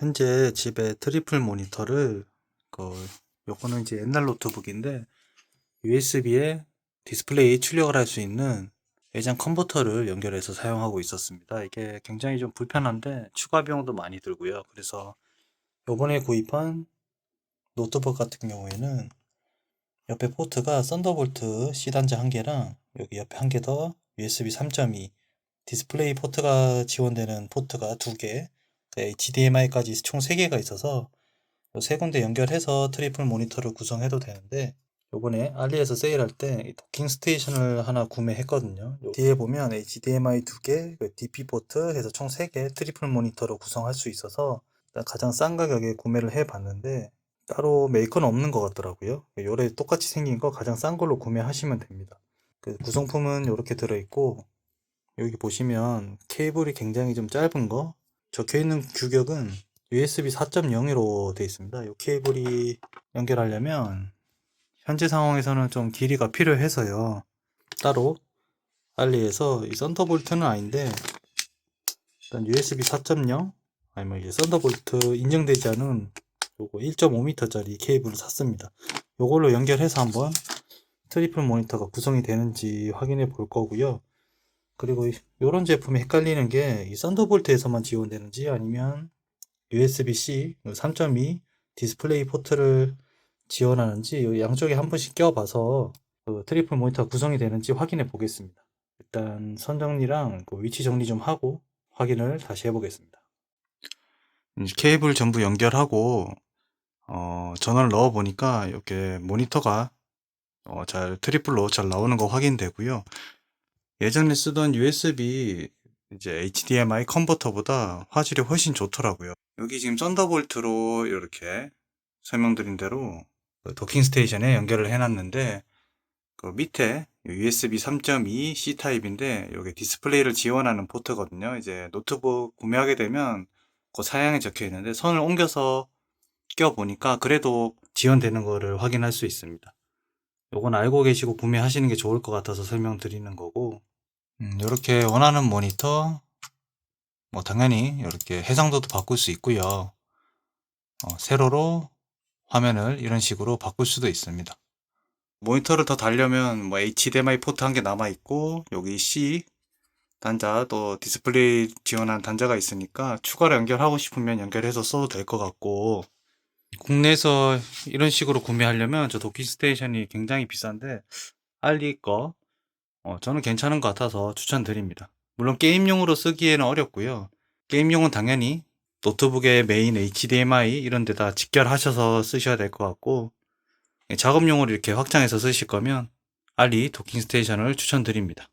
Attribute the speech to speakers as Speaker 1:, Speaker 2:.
Speaker 1: 현재 집에 트리플 모니터를 그 요거는 이제 옛날 노트북인데 USB에 디스플레이 출력을 할 수 있는 외장 컨버터를 연결해서 사용하고 있었습니다. 이게 굉장히 좀 불편한데 추가 비용도 많이 들고요. 그래서 요번에 구입한 노트북 같은 경우에는 옆에 포트가 썬더볼트 C 단자 한 개랑 여기 옆에 한 개 더 USB 3.2 디스플레이 포트가 지원되는 포트가 두 개, HDMI까지 총 3개가 있어서 요세 군데 연결해서 트리플 모니터를 구성해도 되는데 요번에 알리에서 세일할 때이 도킹 스테이션을 하나 구매했거든요. 요 뒤에 보면 HDMI 두 개, 그 DP 포트 해서 총 3개 트리플 모니터로 구성할 수 있어서 가장 싼 가격에 구매를 해봤는데 따로 메이커는 없는 것 같더라고요. 요래 똑같이 생긴 거 가장 싼 걸로 구매하시면 됩니다. 그 구성품은 이렇게 들어있고 여기 보시면 케이블이 굉장히 좀 짧은 거 적혀 있는 규격은 USB 4.0으로 되어 있습니다. 이 케이블이 연결하려면 현재 상황에서는 좀 길이가 필요해서요. 따로 알리에서 이 썬더볼트는 아닌데 일단 USB 4.0 아니면 이제 썬더볼트 인정되지 않은 요거 1.5m짜리 케이블을 샀습니다. 요걸로 연결해서 한번 트리플 모니터가 구성이 되는지 확인해 볼 거고요. 그리고 이런 제품이 헷갈리는 게 이 썬더볼트에서만 지원되는지 아니면 USB-C 3.2 디스플레이 포트를 지원하는지 이 양쪽에 한 번씩 껴봐서 그 트리플 모니터 구성이 되는지 확인해 보겠습니다. 일단 선 정리랑 그 위치 정리 좀 하고 확인을 다시 해보겠습니다. 케이블 전부 연결하고 어, 전원을 넣어 보니까 이렇게 모니터가 어, 잘 트리플로 잘 나오는 거 확인되고요. 예전에 쓰던 USB 이제 HDMI 컨버터보다 화질이 훨씬 좋더라고요. 여기 지금 썬더볼트로 이렇게 설명드린 대로 그 도킹 스테이션에 연결을 해놨는데 그 밑에 USB 3.2 C 타입인데 여기 디스플레이를 지원하는 포트거든요. 이제 노트북 구매하게 되면 그 사양에 적혀 있는데 선을 옮겨서 껴 보니까 그래도 지원되는 거를 확인할 수 있습니다. 요건 알고 계시고 구매하시는 게 좋을 것 같아서 설명드리는 거고 음, 이렇게 원하는 모니터 뭐 당연히 이렇게 해상도도 바꿀 수 있고요. 어, 세로로 화면을 이런 식으로 바꿀 수도 있습니다. 모니터를 더 달려면 뭐 HDMI 포트 한 개 남아 있고 여기 C 단자 또 디스플레이 지원한 단자가 있으니까 추가로 연결하고 싶으면 연결해서 써도 될 것 같고 국내에서 이런 식으로 구매하려면 저 도킹 스테이션이 굉장히 비싼데 알리 거 어, 저는 괜찮은 것 같아서 추천드립니다. 물론 게임용으로 쓰기에는 어렵고요. 게임용은 당연히 노트북의 메인 HDMI 이런 데다 직결하셔서 쓰셔야 될 것 같고 작업용으로 이렇게 확장해서 쓰실 거면 알리 도킹 스테이션을 추천드립니다.